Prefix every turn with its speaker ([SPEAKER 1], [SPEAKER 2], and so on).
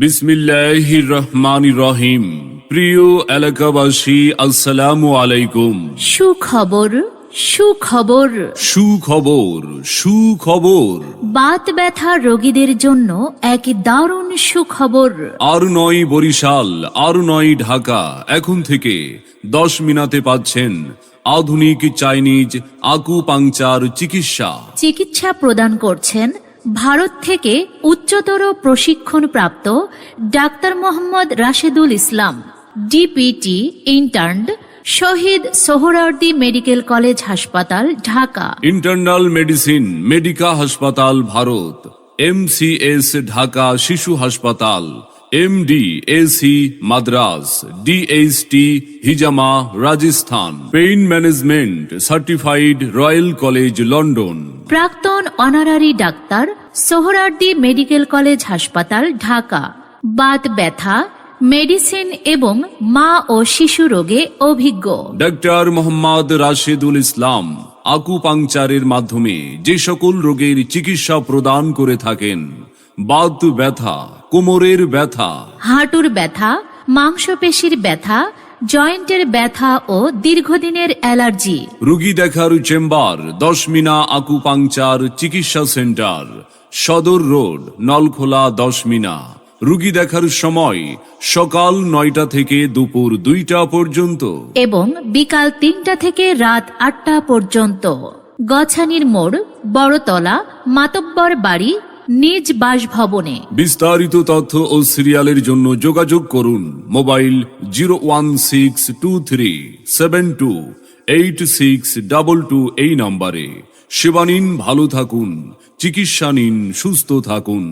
[SPEAKER 1] বিসমিল্লাহির রহমান রহিম প্রিয় এলাকাবাসী আসসালামু আলাইকুম।
[SPEAKER 2] সুখবর সুখবর।
[SPEAKER 1] সুখবর সুখবর।
[SPEAKER 2] বাত ব্যথা রোগীদের জন্য এক দারুণ সুখবর।
[SPEAKER 1] আর নয় বরিশাল আর নয় ঢাকা। এখন থেকে দশ মিনাতে পাচ্ছেন আধুনিক চাইনিজ আকু পাংচার চিকিৎসা।
[SPEAKER 2] চিকিৎসা প্রদান করছেন ভারত থেকে উচ্চতর প্রশিক্ষণপ্রাপ্ত doctor Mohammad Rashedul Islam, DPT intern Shahid Suhrawardy medical college হাসপাতাল, ঢাকা।
[SPEAKER 1] ইন্টারনাল মেডিসিন, মেডিকা হাসপাতাল, ভারত। এমসিএস, ঢাকা শিশু হাসপাতাল। MD AC Madras DHT হিজামা Rajasthan pain management certified Royal College London
[SPEAKER 2] প্রাক্তন honorary doctor Suhrawardy medical college হাসপাতাল ঢাকা। বাত ব্যথা মেডিসিন এবং মা ও শিশু রোগে অভিজ্ঞ।
[SPEAKER 1] ডাক্তার মোহাম্মদ রাশেদুল ইসলাম আকুপাংচারের মাধ্যমে যে সকল রোগের চিকিৎসা প্রদান করে থাকেন। বাত ব্যথা কোমরের ব্যথা।
[SPEAKER 2] হাঁটুর ব্যথা মাংসপেশির ব্যথা জয়েন্টের ব্যথা ও দীর্ঘদিনের অ্যালার্জি।
[SPEAKER 1] রুগী দেখার চেম্বার দশমিনা আকুপাংচার চিকিৎসা সেন্টার সদর রোড নলখোলা দশমিনা। রুগী দেখার সময় সকাল নয়টা থেকে দুপুর দুইটা পর্যন্ত।
[SPEAKER 2] এবং বিকাল তিনটা থেকে রাত আটটা পর্যন্ত। গছানির মোড় বড়তলা মাতব্বর বাড়ি নিজ বাসভবনে।
[SPEAKER 1] বিস্তারিত তথ্য ও সিরিয়ালের জন্য যোগাযোগ করুন mobile zero one six two three seven two eight six double two এই নম্বরে। সেবা নিন ভালো থাকুন, চিকিৎসা নিন, সুস্থ থাকুন।